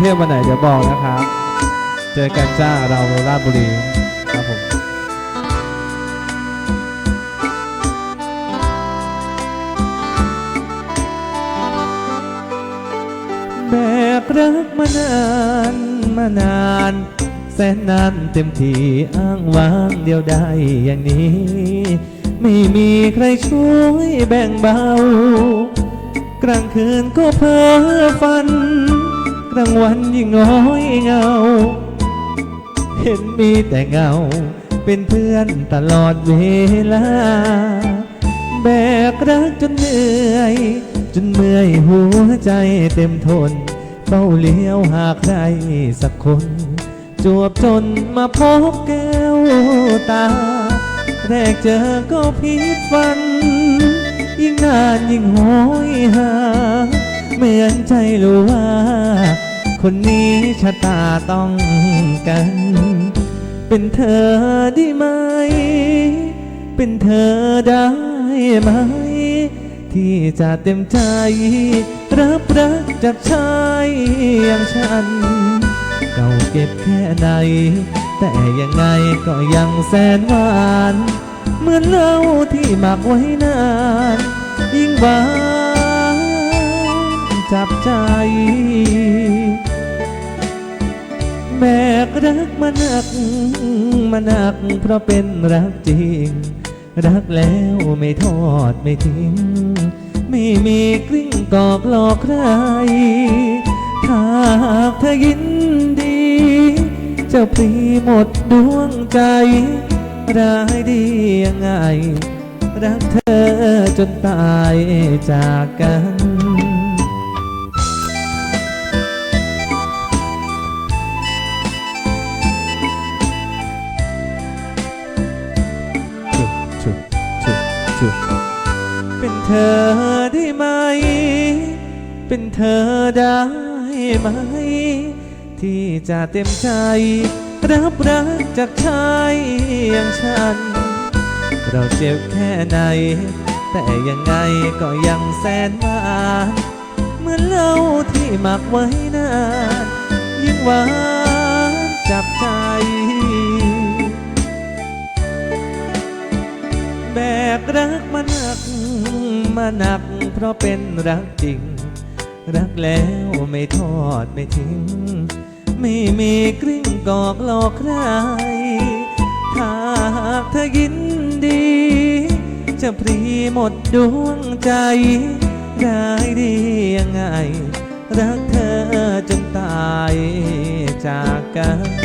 เทพวันไหนเดี๋ยวบอกนะครับ เจอกันจ้าเราราชบุรีครับผมแบกรักมานานมานานแสนนานเต็มที่อ้างว้างเดียวได้อย่างนี้ ไม่มีใครช่วยแบ่งเบากลางคืนก็เพ้อฝัน กลางวันยิ่งน้อยเหงา เห็นมีแต่เงา เป็นเพื่อนตลอดเวลา แบกรักจนเหนื่อย จนเมื่อยหัวใจเต็มทน เฝ้าเลี้ยวหาใครสักคน จวบจนมาพบแก้วตา แรกเจอก็ผิดฝัน ยิ่งนานยิ่งโหยหา เหมือนใจรู้ว่า คนนี้ชะตาต้องกัน เป็นเธอได้ไหม เป็นเธอได้ไหม ที่จะเต็มใจ รับรักจากชายอย่างฉัน เก่าเก็บแค่ไหน แต่ยังไงก็ยังแสนหวาน เหมือนเหล้าที่หมักไว้นาน ยิ่งหวาน จับใจ แบกรักมาหนักมาหนัก เพราะเป็นรักจริง รักแล้วไม่ทอดไม่ทิ้ง ไม่มีกลิ้งกอกหลอกใครถ้าหากเธอยินดี จะปรีหมดดวงใจร้ายดียังไง รักเธอจนตายจากกัน ธอได้ไหม เป็นเธอได้ไหม ที่จะเต็มใจ รับรักจากชายอย่างฉัน เราเจ็บแค่ไหน แต่ยังไงก็ยังแสนหวานเหมือนเหล้าที่หมักไว้นานยิ่งหวานจับใจแบกรักมาหนัก มาหนัก เพราะเป็นรักจริง รักแล้วไม่ทอดไม่ทิ้ง ไม่มีกริ้งกอกหลอกใครหากเธอยินดี จะพรีหมดดวงใจได้ดียังไง รักเธอจนตายจากกัน